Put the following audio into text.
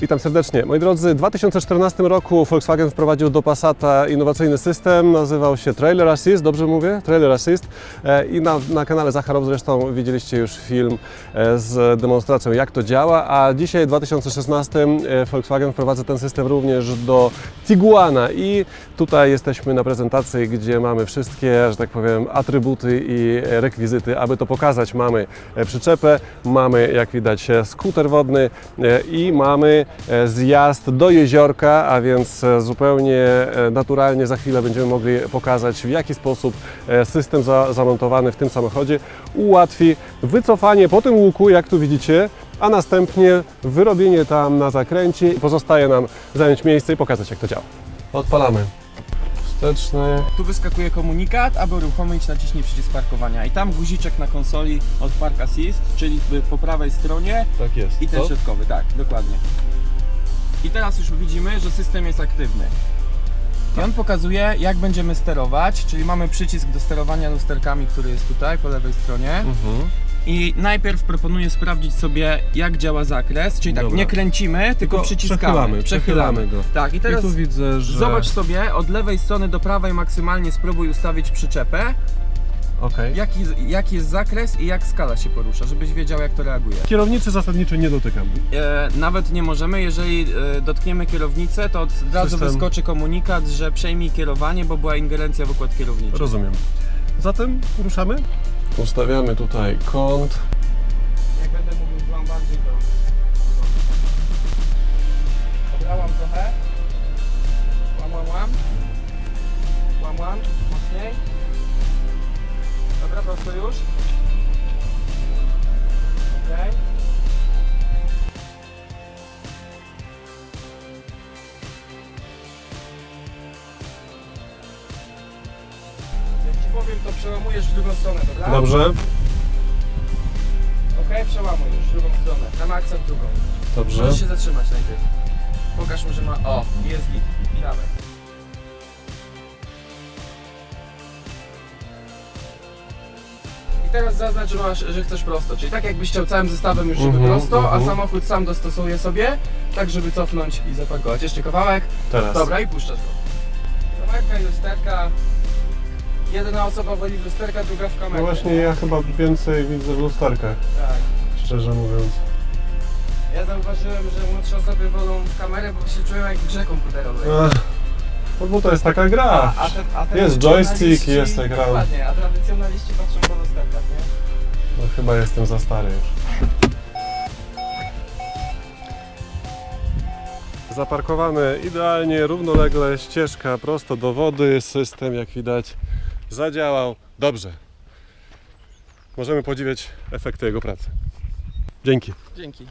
Witam serdecznie. Moi drodzy, w 2014 roku Volkswagen wprowadził do Passata innowacyjny system, nazywał się Trailer Assist, dobrze mówię? Trailer Assist. E, I na, na kanale Zacharow zresztą widzieliście już film e, z demonstracją jak to działa, a dzisiaj w 2016 e, Volkswagen wprowadza ten system również do Tiguana i tutaj jesteśmy na prezentacji, gdzie mamy wszystkie, że tak powiem, atrybuty i rekwizyty. Aby to pokazać, mamy przyczepę, mamy jak widać skuter wodny i mamy zjazd do jeziorka, a więc e, zupełnie e, naturalnie za chwilę będziemy mogli pokazać w jaki sposób e, system za, zamontowany w tym samochodzie ułatwi wycofanie po tym łuku, jak tu widzicie, a następnie wyrobienie tam na zakręcie. Pozostaje nam zająć miejsce i pokazać jak to działa. Odpalamy. Wsteczny. Tu wyskakuje komunikat, aby uruchomić naciśnij przycisk parkowania i tam guziczek na konsoli od Park Assist, czyli po prawej stronie Tak jest. i ten środkowy, tak, dokładnie. I teraz już widzimy, że system jest aktywny. I on pokazuje, jak będziemy sterować, czyli mamy przycisk do sterowania lusterkami, który jest tutaj po lewej stronie. Mhm. I najpierw proponuję sprawdzić sobie, jak działa zakres, czyli tak, Dobra. nie kręcimy, tylko, Tylko przyciskamy. przechylamy, przechylamy go. Tak, i teraz I tu widzę, że... zobacz sobie, od lewej strony do prawej maksymalnie spróbuj ustawić przyczepę, Okej. jaki, jaki jest zakres i jak skala się porusza, żebyś wiedział, jak to reaguje. Kierownicy zasadniczo nie dotykam. E, nawet nie możemy, jeżeli e, dotkniemy kierownicę, to od razu System- wyskoczy komunikat, że przejmij kierowanie, bo była ingerencja w układ kierowniczy. Rozumiem. Zatem ruszamy. Ustawiamy tutaj kąt. Jak będę mówił złam bardziej, to... Obrałam trochę. Łam, łam, łam. Łam, łam. Mocniej. Prosto już. Okej. Jak ci powiem, to przełamujesz w drugą stronę, dobra? Dobrze. Okej, przełamuj już w drugą stronę. Dam akcent drugą. Dobrze. Możesz się zatrzymać najpierw. Pokaż mu, że ma... O, jest git. I dawaj. I teraz zaznacz, że, masz, że chcesz prosto, czyli tak jakbyś chciał całym zestawem już, żeby Mhm, prosto, a mhm. samochód sam dostosuje sobie, tak żeby cofnąć i zaparkować. Jeszcze kawałek. Teraz. Dobra, i puszczasz go. Kamerka i lusterka. Jedna osoba woli w lusterka, druga w No kamerę. właśnie ja chyba więcej widzę w lusterkach, Tak. szczerze mówiąc. Ja zauważyłem, że młodsze osoby wolą w kamerę, bo się czują jak w grze komputerowej. Ech, No bo to jest taka gra. A, a te, a te Jest joystick, jest ekran. Dokładnie, a tradycjonaliści patrzą po lusterkach, nie? No chyba jestem za stary już. Zaparkowane idealnie, równolegle, ścieżka prosto do wody, system jak widać zadziałał dobrze. Możemy podziwiać efekty jego pracy. Dzięki. Dzięki.